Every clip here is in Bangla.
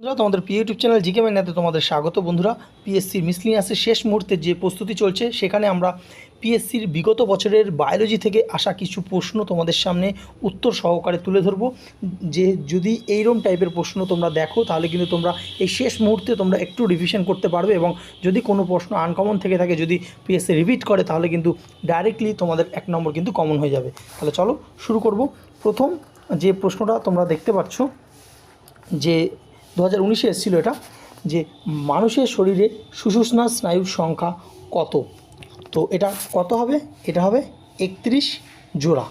বন্ধুরা, তোমাদের প্রিয় ইউটিউব চ্যানেল জিকে মাইনাতে তোমাদের স্বাগত বন্ধুরা। পিএসসির মিসলিনিয়াসের শেষ মুহূর্তে যে প্রস্তুতি চলছে, সেখানে আমরা পিএসসির বিগত বছরের বায়োলজি থেকে আসা কিছু প্রশ্ন তোমাদের সামনে উত্তর সহকারে তুলে ধরবো। যে যদি এইরকম টাইপের প্রশ্ন তোমরা দেখো, তাহলে কিন্তু তোমরা এই শেষ মুহূর্তে তোমরা একটু রিভিশন করতে পারবে এবং যদি কোনো প্রশ্ন আনকমন থেকে থাকে, যদি পিএসসি রিপিট করে, তাহলে কিন্তু ডাইরেক্টলি তোমাদের এক নম্বর কিন্তু কমন হয়ে যাবে। তাহলে চলো শুরু করব। প্রথম যে প্রশ্নটা তোমরা দেখতে পাচ্ছ, যে দু হাজার উনিশে এসেছিল এটা, যে মানুষের শরীরে সুষুষ্ণা স্নায়ুর সংখ্যা কত? তো এটা কত হবে? এটা হবে একত্রিশ জোড়া,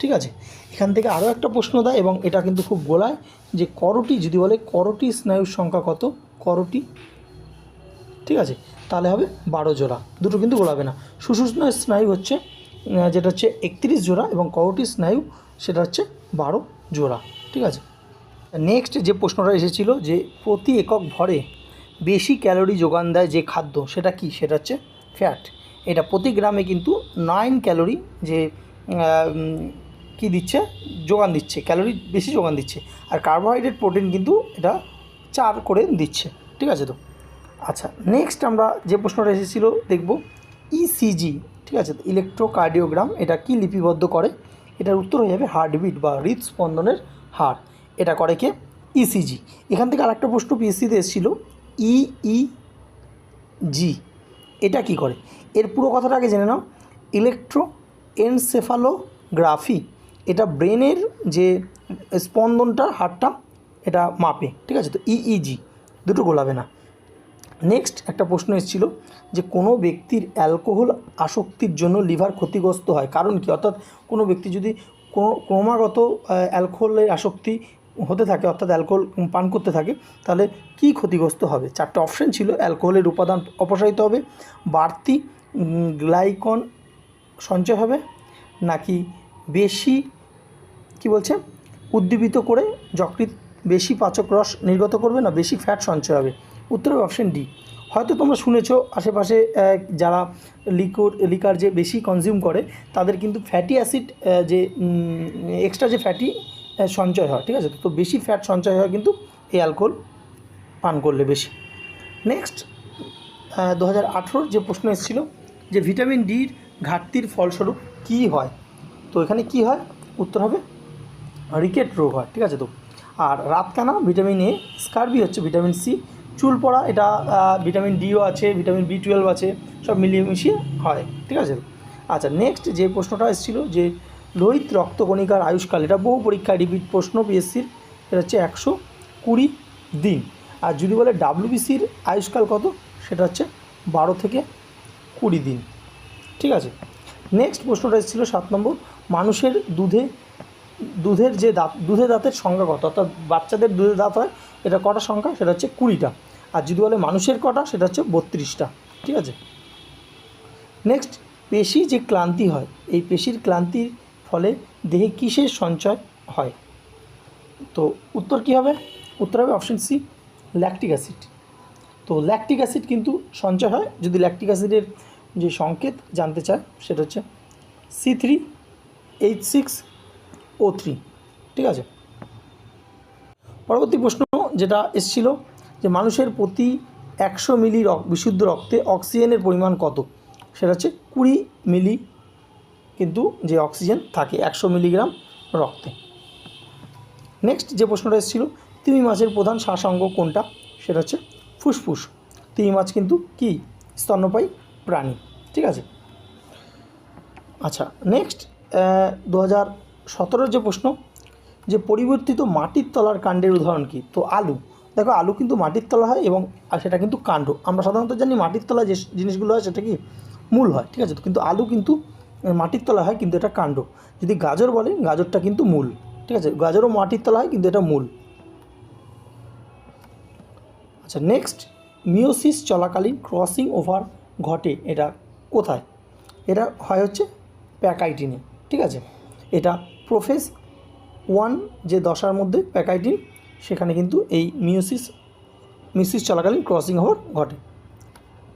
ঠিক আছে? এখান থেকে আরও একটা প্রশ্ন দেয় এবং এটা কিন্তু খুব গোলায়, যে করটি, যদি বলে করটি স্নায়ুর সংখ্যা কত? করটি, ঠিক আছে? তাহলে হবে বারো জোড়া, দুটো কিন্তু গোলাবে না। সুষুষ্ণ স্নায়ু হচ্ছে যেটা হচ্ছে একত্রিশ জোড়া এবং করটি স্নায়ু, সেটা হচ্ছে বারো জোড়া, ঠিক আছে? নেক্সট যে প্রশ্নটা এসেছিল যে প্রতি একক ভরে বেশি ক্যালোরি যোগান দেয় যে খাদ্য, সেটা কি? সেটা হচ্ছে ফ্যাট এটা প্রতি গ্রামে কিন্তু নাইন ক্যালোরি যে কি দিচ্ছে? যোগান দিচ্ছে, ক্যালোরি বেশি যোগান দিচ্ছে। আর কার্বোহাইড্রেট প্রোটিন কিন্তু এটা চার করে দিচ্ছে, ঠিক আছে তো? আচ্ছা নেক্সট আমরা যে প্রশ্নটা এসেছিল দেখব ইসিজি ঠিক আছে? তো ইলেকট্রোকার্ডিওগ্রাম এটা কি লিপিবদ্ধ করে? এটার উত্তর হয়ে যাবে হার্টবিট বা হৃদস্পন্দনের হার। এটা করে কে? ইসিজি এখান থেকে আরেকটা প্রশ্ন পিএসসিতে এসেছিল ইই জি এটা কি করে? এর পুরো কথাটা আগে জেনে নাও। ইলেকট্রো এনসেফালোগ্রাফি এটা ব্রেনের যে স্পন্দনটা হারটা এটা মাপে, ঠিক আছে? তো ইইজি দুটো গোলাবে না। নেক্সট একটা প্রশ্ন এসেছিল যে কোনো ব্যক্তির অ্যালকোহল আসক্তির জন্য লিভার ক্ষতিগ্রস্ত হয়। কারণ কি? অর্থাৎ কোনো ব্যক্তি যদি ক্রমাগত অ্যালকোহলের আসক্তি হতে থাকে, অর্থাৎ অ্যালকোহল পান করতে থাকে, তাহলে কি ক্ষতিগ্রস্ত হবে? চারটে অপশন ছিল, অ্যালকোহলের উপাদান অপসারিত হবে, বাড়তি গ্লাইকন সঞ্চয় হবে, নাকি বেশি, কি বলছে? উদ্দীপিত করে যকৃত বেশি পাচক রস নির্গত করবে না, বেশি ফ্যাট সঞ্চয় হবে? উত্তর হবে অপশন ডি। হয়তো তোমরা শুনেছো, আশেপাশে যারা লিকুর লিকার যে বেশি কনজিউম করে, তাদের কিন্তু ফ্যাটি অ্যাসিড যে এক্সট্রা যে ফ্যাটি সঞ্চয় হয়, ঠিক আছে? তো বেশি ফ্যাট সঞ্চয় হয় কিন্তু এই অ্যালকোহল পান করলে বেশি। নেক্সট দু হাজার যে প্রশ্ন এসেছিল যে ভিটামিন ডির ঘাটতির ফলস্বরূপ কী হয়? তো এখানে কি হয়? উত্তর হবে রিকেট রোগ হয়, ঠিক আছে তো? আর রাতকানা ভিটামিন এ স্কারবি হচ্ছে ভিটামিন সি চুল পড়া এটা ভিটামিন ডিও আছে ভিটামিন বি টুয়েলভ আছে, সব মিলিয়ে মিশিয়ে হয়, ঠিক আছে? আচ্ছা নেক্সট যে প্রশ্নটা এসেছিল যে লোহিত রক্তকণিকার আয়ুষ্কাল। এটা বহু পরীক্ষায় রিপিট প্রশ্ন, পিএসসির। এটা হচ্ছে একশো কুড়ি দিন। আর যদি বলে ডাব্লিউবিসির আয়ুষ্কাল কত? সেটা হচ্ছে বারো থেকে কুড়ি দিন। ঠিক আছে? নেক্সট প্রশ্নটা এসেছিল সাত নম্বর। মানুষের দুধে, দুধের যে দাঁত, দুধে দাঁতের সংখ্যা কত? অর্থাৎ বাচ্চাদের দুধের দাঁত হয়, এটা কটা সংখ্যা? সেটা হচ্ছে কুড়িটা। আর যদি বলে মানুষের কটা, সেটা হচ্ছে বত্রিশটা। ঠিক আছে? নেক্সট পেশি যে ক্লান্তি হয়, এই পেশির ক্লান্তির ফলে দেহে কিসের সঞ্চয় হয়? তো উত্তর কী হবে? উত্তর হবে অপশন সি ল্যাকটিক অ্যাসিড তো ল্যাকটিক অ্যাসিড কিন্তু সঞ্চয় হয়। যদি ল্যাকটিক অ্যাসিডের যে সংকেত জানতে চায়, সেটা হচ্ছে C three H six O three ঠিক আছে? পরবর্তী প্রশ্ন যেটা এসছিল যে মানুষের প্রতি একশো মিলি রক বিশুদ্ধ রক্তে অক্সিজেনের পরিমাণ কত? সেটা হচ্ছে কুড়ি মিলি কিন্তু যে অক্সিজেন থাকে একশো মিলিগ্রাম রক্তে। নেক্সট যে প্রশ্নটা এসেছিল, তিমি মাছের প্রধান শ্বাসাঙ্গ কোনটা? সেটা হচ্ছে ফুসফুস। তিমি মাছ কিন্তু কি? স্তন্যপায়ী প্রাণী। ঠিক আছে? আচ্ছা নেক্সট দু হাজার যে প্রশ্ন, যে পরিবর্তিত মাটির তলার কাণ্ডের উদাহরণ কি? তো আলু। দেখো, আলু কিন্তু মাটির তলা হয় এবং সেটা কিন্তু কাণ্ড। আমরা সাধারণত জানি মাটির তলায় যে জিনিসগুলো হয় সেটা কি? মূল হয়। ঠিক আছে? কিন্তু আলু কিন্তু মাটির তলা হয় কিন্তু এটা কাণ্ড। যদি গাজর বলে, গাজরটা কিন্তু মূল। ঠিক আছে? গাজরও মাটির তলা হয় কিন্তু এটা মূল। আচ্ছা নেক্সট মিওসিস চলাকালীন ক্রসিং ওভার ঘটে এটা কোথায়? এটা হয় হচ্ছে প্যাকাইটিনে। ঠিক আছে? এটা প্রোফেস ওয়ান যে দশার মধ্যে প্যাকাইটিন, সেখানে কিন্তু এই মিওসিস মিওসিস চলাকালীন ক্রসিং ওভার ঘটে।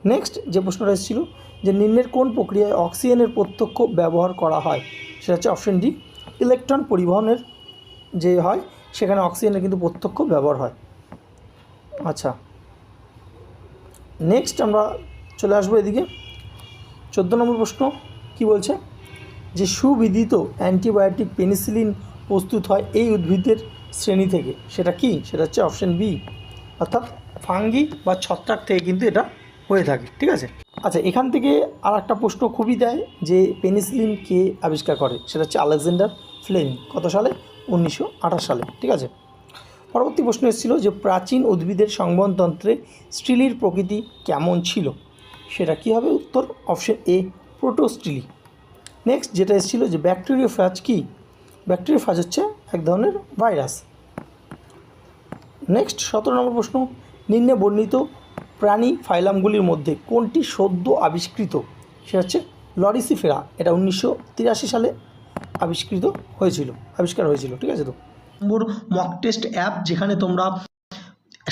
নেক্সট যে প্রশ্নটা এসেছিল যে নিম্নের কোন প্রক্রিয়ায় অক্সিজেনের প্রত্যক্ষ ব্যবহার করা হয়, সেটা হচ্ছে অপশন ডি ইলেকট্রন পরিবহনের যে হয়, সেখানে অক্সিজেনের কিন্তু প্রত্যক্ষ ব্যবহার হয়। আচ্ছা। নেক্সট আমরা চলে আসব এদিকে। চোদ্দ নম্বর প্রশ্ন কি বলছে? যে সুবিদিত অ্যান্টিবায়োটিক পেনিসিলিন প্রস্তুত হয় এই উদ্ভিদের শ্রেণি থেকে। সেটা কি? সেটা হচ্ছে অপশন বি অর্থাৎ ফাঙ্গি বা ছত্রাক থেকে কিন্তু এটা হয়ে থাকে, ঠিক আছে? আচ্ছা এখান থেকে আর একটা প্রশ্ন খুবই দেয় যে পেনিসিলিন কে আবিষ্কার করে? সেটা হচ্ছে আলেকজান্ডার ফ্লেমিং কত সালে? উনিশশো আঠাশ সালে, ঠিক আছে? পরবর্তী প্রশ্ন এসেছিল যে প্রাচীন উদ্ভিদের সংবহনতন্ত্রে স্টিলির প্রকৃতি কেমন ছিল? সেটা কী হবে উত্তর? Option A, প্রোটোস্টিলি। নেক্সট যেটা এসেছিল যে ব্যাকটেরিওফাজ কি? ব্যাকটেরিওফাজ হচ্ছে এক ধরনের ভাইরাস। নেক্সট সতেরো নম্বর প্রশ্ন, নিম্নে বর্ণিত প্রাণী ফাইলামগুলির মধ্যে কোনটি সদ্য আবিষ্কৃত? সেটা হচ্ছে লরিসিফেরা। এটা উনিশশো তিরাশি সালে আবিষ্কৃত হয়েছিল, আবিষ্কার হয়েছিল, ঠিক আছে তো? মক টেস্ট অ্যাপ যেখানে তোমরা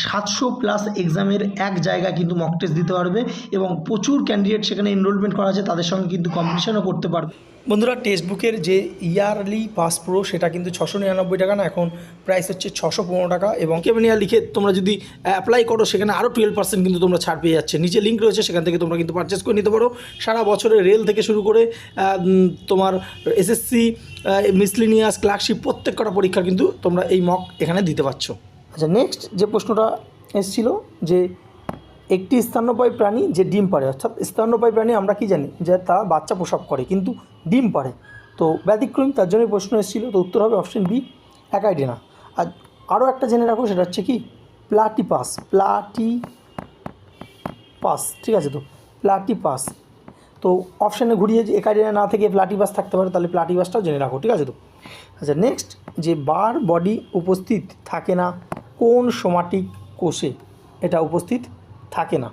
সাতশো প্লাস এক্সামের এক জায়গায় কিন্তু মক টেস্ট দিতে পারবে এবং প্রচুর ক্যান্ডিডেট সেখানে এনরোলমেন্ট করা আছে, তাদের সঙ্গে কিন্তু কম্পিটিশনও করতে পারবে। বন্ধুরা টেক্সট বুকের যে ইয়ারলি পাস প্রো সেটা কিন্তু ছশো নিরানব্বই টাকা না, এখন প্রাইস হচ্ছে ছশো পনেরো টাকা এবং কেমিনিয়া লিখে তোমরা যদি অ্যাপ্লাই করো, সেখানে আরও টুয়েলভ পার্সেন্ট কিন্তু তোমরা ছাড় পেয়ে যাচ্ছে। নিচে লিঙ্ক রয়েছে, সেখান থেকে তোমরা কিন্তু পারচেস করে নিতে পারো। সারা বছরে রেল থেকে শুরু করে তোমার এসএসসি মিসলিনিয়াস ক্লার্কশিপ প্রত্যেক কটা পরীক্ষা কিন্তু তোমরা এই মক এখানে দিতে পারছ। আচ্ছা নেক্সট যে প্রশ্নটা এসেছিল যে একটি স্তন্যপায়ী প্রাণী যে ডিম পারে অর্থাৎ স্তন্যপায়ী প্রাণী আমরা কি জানি? যে তারা বাচ্চা প্রসব করে, কিন্তু ডিম পারে তো ব্যতিক্রম, তার জন্যই প্রশ্ন এসেছিল। তো উত্তর হবে অপশন বি অ্যাকাইডেনা। আর আরও একটা জেনে রাখো, সেটা হচ্ছে কি? প্লাটিপাস প্লাটি পাস ঠিক আছে তো? প্লাটিপাস। তো অপশানে ঘুরিয়ে যে একাডিনা না থেকে প্লাটিপাস থাকতে পারে, তাহলে প্লাটিপাসটাও জেনে রাখো, ঠিক আছে তো? আচ্ছা নেক্সট যে বার বডি উপস্থিত থাকে না কোন সোমাটিক কোষে এটা উপস্থিত থাকে না।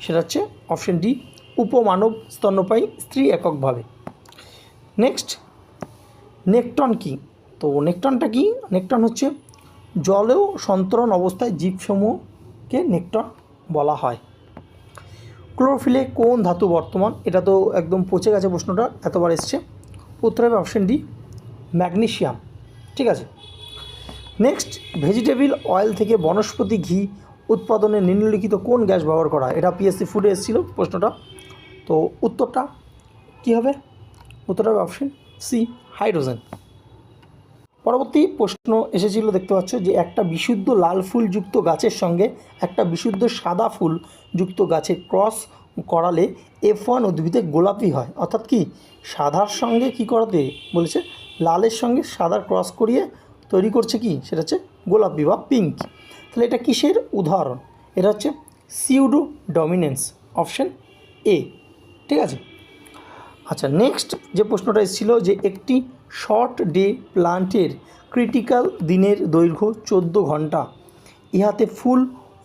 সেটা হচ্ছে অপশন ডি, উপমানব স্তন্যপায়ী স্ত্রী এককভাবে। নেক্সট, নেকটন কি? তো নেকটনটা কি? নেকটন হচ্ছে জলেও সন্তরণ অবস্থায় জীবসমূহকে নেকটন বলা হয়। ক্লোরোফিলে কোন ধাতু বর্তমান? এটা তো একদম পচে গেছে প্রশ্নটা, এতবার এসছে। উত্তর হবে অপশন ডি ম্যাগনেশিয়াম ঠিক আছে? নেক্সট ভেজিটেবল অয়েল থেকে বনস্পতি ঘি উৎপাদনে নিম্নলিখিত কোন গ্যাস ব্যবহার করা? এটা পিএসসি ফুডে এসেছিল প্রশ্নটা। তো উত্তরটা কী হবে? উত্তরটা হবে অপশন সি হাইড্রোজেন পরবর্তী প্রশ্ন এসেছিল, দেখতে পাচ্ছ যে একটা বিশুদ্ধ লাল ফুল যুক্ত গাছের সঙ্গে একটা বিশুদ্ধ সাদা ফুল যুক্ত গাছের ক্রস করালে এফ ওয়ান উদ্ভিদে গোলাপি হয়। অর্থাৎ কি? সাদার সঙ্গে কি করাতে বলেছে? লালের সঙ্গে সাদার ক্রস করিয়ে তৈরি করছে কি? সেটা হচ্ছে গোলাপি বা পিঙ্ক তাহলে এটা কিসের উদাহরণ? এটা হচ্ছে সিউডো ডমিনেন্স অপশন এ ঠিক আছে? আচ্ছা নেক্সট যে প্রশ্নটা এসেছিল যে একটি শর্ট ডে প্লান্টের ক্রিটিক্যাল দিনের দৈর্ঘ্য চোদ্দ ঘণ্টা, ইহাতে ফুল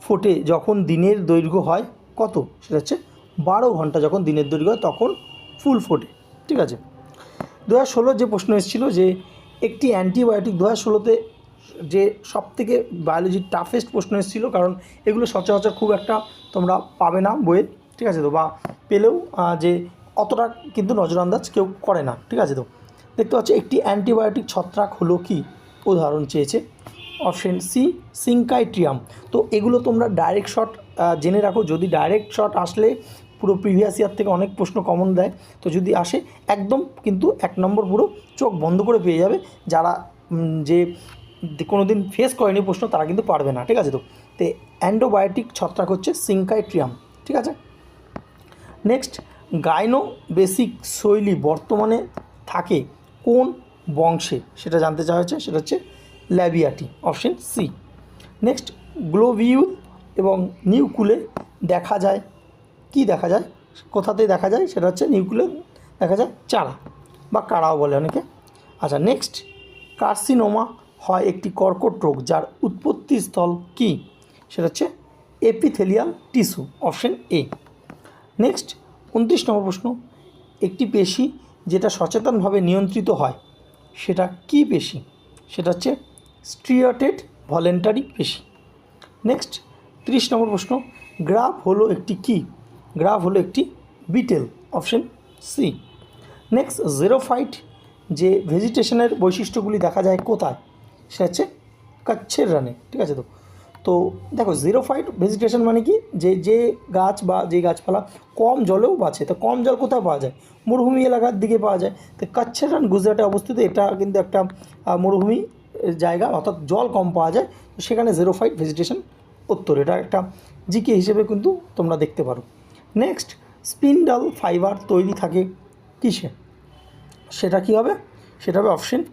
ফোটে যখন দিনের দৈর্ঘ্য হয় কত? সেটা হচ্ছে বারো ঘণ্টা যখন দিনের দৈর্ঘ্য হয় তখন ফুল ফোটে, ঠিক আছে? দু হাজার যে প্রশ্ন এসেছিল যে একটি অ্যান্টিবায়োটিক দু হাজার ষোলোতে যে সব থেকে বায়োলজির টাফেস্ট প্রশ্ন এসেছিল, কারণ এগুলো সচরাচর খুব একটা তোমরা পাবে না বইয়ে, ঠিক আছে তো? বা পেলেও যে অতটা কিন্তু নজরআন্দাজ কেউ করে না, ঠিক আছে তো? দেখতে পাচ্ছ, একটি অ্যান্টিবায়োটিক ছত্রাক হলো কি? উদাহরণ চেয়েছে, অপশন সি সিঙ্কাইট্রিয়াম তো এগুলো তোমরা ডাইরেক্ট শট জেনে রাখো, যদি ডাইরেক্ট শট আসলে পুরো প্রিভিয়াস ইয়ার থেকে অনেক প্রশ্ন কমন দেয়। তো যদি আসে, একদম কিন্তু এক নম্বর পুরো চোখ বন্ধ করে পেয়ে যাবে। যারা যে কোনো দিন ফেস করেনি প্রশ্ন, তারা কিন্তু পারবে না, ঠিক আছে তো? তো অ্যান্ডোবায়োটিক ছত্রাক হচ্ছে সিঙ্কাইট্রিয়াম, ঠিক আছে? নেক্সট গাইনো বেসিক শৈলী বর্তমানে থাকে কোন বংশে? সেটা জানতে চাওয়া হয়েছে, সেটা হচ্ছে Labiatae, option C. Next globule এবং নিউকুলে দেখা যায় কি দেখা যায়? কোথাতেই দেখা যায়? সেটা হচ্ছে নিউকুলে দেখা যায় চারা বা কারাও বলে অনেকে। আচ্ছা নেক্সট কার্সিনোমা হয় একটি কর্কট রোগ যার উৎপত্তি স্থল কি? সেটা হচ্ছে epithelial tissue, option A. Next উনত্রিশ নম্বর প্রশ্ন, একটি পেশি যেটা সচেতনভাবে নিয়ন্ত্রিত হয়, সেটা কি পেশি? সেটা হচ্ছে স্ট্রিয়টেড ভলেন্টারি পেশি। নেক্সট তিরিশ নম্বর প্রশ্ন, গ্রাফ হলো একটি কি? গ্রাফ হলো একটি beetle, option C. Next xerophyte যে ভেজিটেশনের বৈশিষ্ট্যগুলি দেখা যায় কোথায়, সেটা হচ্ছে কচ্ছের রানে, ঠিক আছে তো? তো দেখো জিরো ফাইট ভেজিটেশন মানে কি? যে যে গাছ বা যে গাছপালা কম জলেও বাঁচে, তো কম জল কোথায় পাওয়া যায়? মরুভূমি এলাকার দিকে পাওয়া যায়। তো কাচ্ছের রান গুজরাটে অবস্থিত, এটা কিন্তু একটা মরুভূমি জায়গা, অর্থাৎ জল কম পাওয়া যায়। তো সেখানে জিরো ফাইট ভেজিটেশন উত্তর, এটা একটা জিকে হিসেবে কিন্তু তোমরা দেখতে পারো। নেক্সট, স্পিন্ডাল ফাইবার তৈরি থাকে কিসে? সেটা কি হবে? সেটা হবে অপশন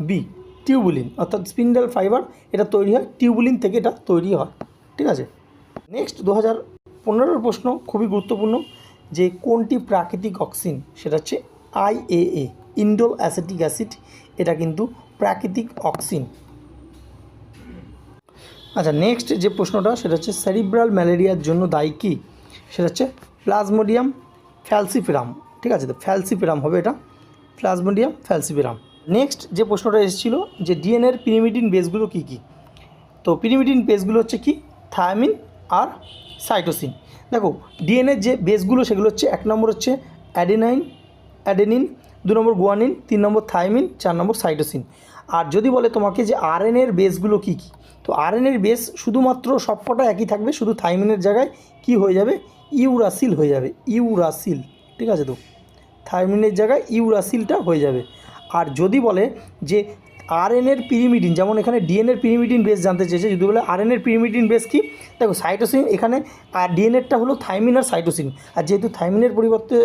বি টিউবুলিন। অর্থাৎ স্পিন্ডাল ফাইবার, এটা তৈরি হয়, টিউবুলিন থেকে এটা তৈরি হয়। ঠিক আছে? নেক্সট দু হাজার পনেরোর প্রশ্ন খুবই গুরুত্বপূর্ণ, যে কোনটি প্রাকৃতিক অক্সিন? সেটা হচ্ছে আইএএ ইন্ডোল অ্যাসিটিক অ্যাসিড। এটা কিন্তু প্রাকৃতিক অক্সিন। আচ্ছা নেক্সট যে প্রশ্নটা, সেটা হচ্ছে, সেরিব্রাল ম্যালেরিয়ার জন্য দায়ী কী? সেটা হচ্ছে প্লাজমোডিয়াম ফ্যালসিফেরাম। ঠিক আছে তো? ফ্যালসিফেরাম হবে এটা। প্লাজমোডিয়াম ফ্যালসিফিরাম। নেক্সট যে প্রশ্নটা এসেছিল যে ডিএনএর পিরিমিডিন বেসগুলো কী কী? তো পিরিমিডিন বেসগুলো হচ্ছে কি? থায়ামিন আর সাইটোসিন দেখো ডিএনএর যে বেসগুলো সেগুলো হচ্ছে এক নম্বর হচ্ছে অ্যাডেনাইন অ্যাডেনিন দু নম্বর গুয়ানিন তিন নম্বর থাইমিন চার নম্বর সাইটোসিন আর যদি বলে তোমাকে যে আরএনএর বেসগুলো কী কী? তো আরএনএর বেস শুধুমাত্র সবকটা একই থাকবে, শুধু থাইমিনের জায়গায় কি হয়ে যাবে? ইউরাসিল হয়ে যাবে, ইউরাসিল, ঠিক আছে তো? থাইমিনের জায়গায় ইউরাসিলটা হয়ে যাবে। আর যদি বলে যে আরএনএর পিরিমিডিন যেমন এখানে ডিএনএর পিরিমিডিন বেস জানতে চেয়েছে, যদি বলে আরএনএর পিরিমিডিন বেস কি? দেখো সাইটোসিন এখানে, আর ডিএনএরটা হলো থাইমিন আর সাইটোসিন আর যেহেতু থাইমিনের পরিবর্তে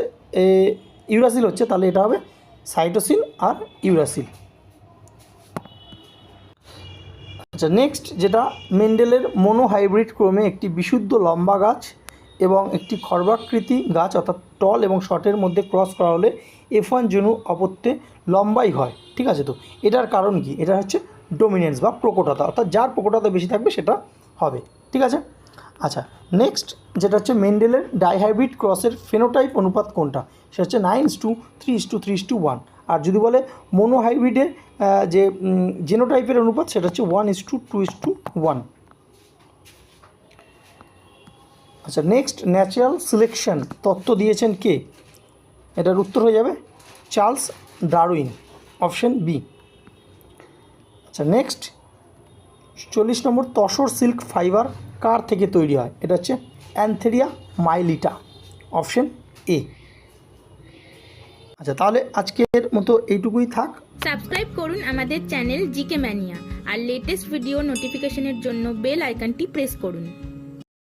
ইউরাসিল হচ্ছে, তাহলে এটা হবে সাইটোসিন আর ইউরাসিল। আচ্ছা নেক্সট যেটা মেন্ডেলের মনোহাইব্রিড ক্রমে একটি বিশুদ্ধ লম্বা গাছ এবং একটি খর্বাকৃতি গাছ অর্থাৎ টল এবং শর্টের মধ্যে ক্রস করা হলে এফ ওয়ান জনু অপত্যে লম্বাই হয়। ঠিক আছে তো? এটার কারণ কি? এটা হচ্ছে ডোমিনেন্স বা প্রকটতা। অর্থাৎ যার প্রকটতা বেশি থাকবে সেটা হবে। ঠিক আছে? আচ্ছা নেক্সট যেটা হচ্ছে মেন্ডেলের ডাইহাইব্রিড ক্রসের ফেনোটাইপ অনুপাত কোনটা? সেটা হচ্ছে nine two three two three two one আর যদি বলে মোনোহাইব্রিডের যে জেনোটাইপের অনুপাত, সেটা হচ্ছে one is two two is two one আচ্ছা নেক্সট ন্যাচারাল সিলেকশন তত্ত্ব দিয়েছেন কে? এটার উত্তর হয়ে যাবে চার্লস ডারউইন অপশন বি আচ্ছা নেক্সট চল্লিশ নম্বর তসর সিল্ক ফাইবার কার থেকে তৈরি হয়? এটা হচ্ছে অ্যান্থেরিয়া মাইলিটা অপশন এ আচ্ছা তাহলে আজকের মতো এইটুকুই থাক। সাবস্ক্রাইব করুন আমাদের চ্যানেল জিকে ম্যানিয়া আর লেটেস্ট ভিডিও নোটিফিকেশনের জন্য বেল আইকনটি প্রেস করুন।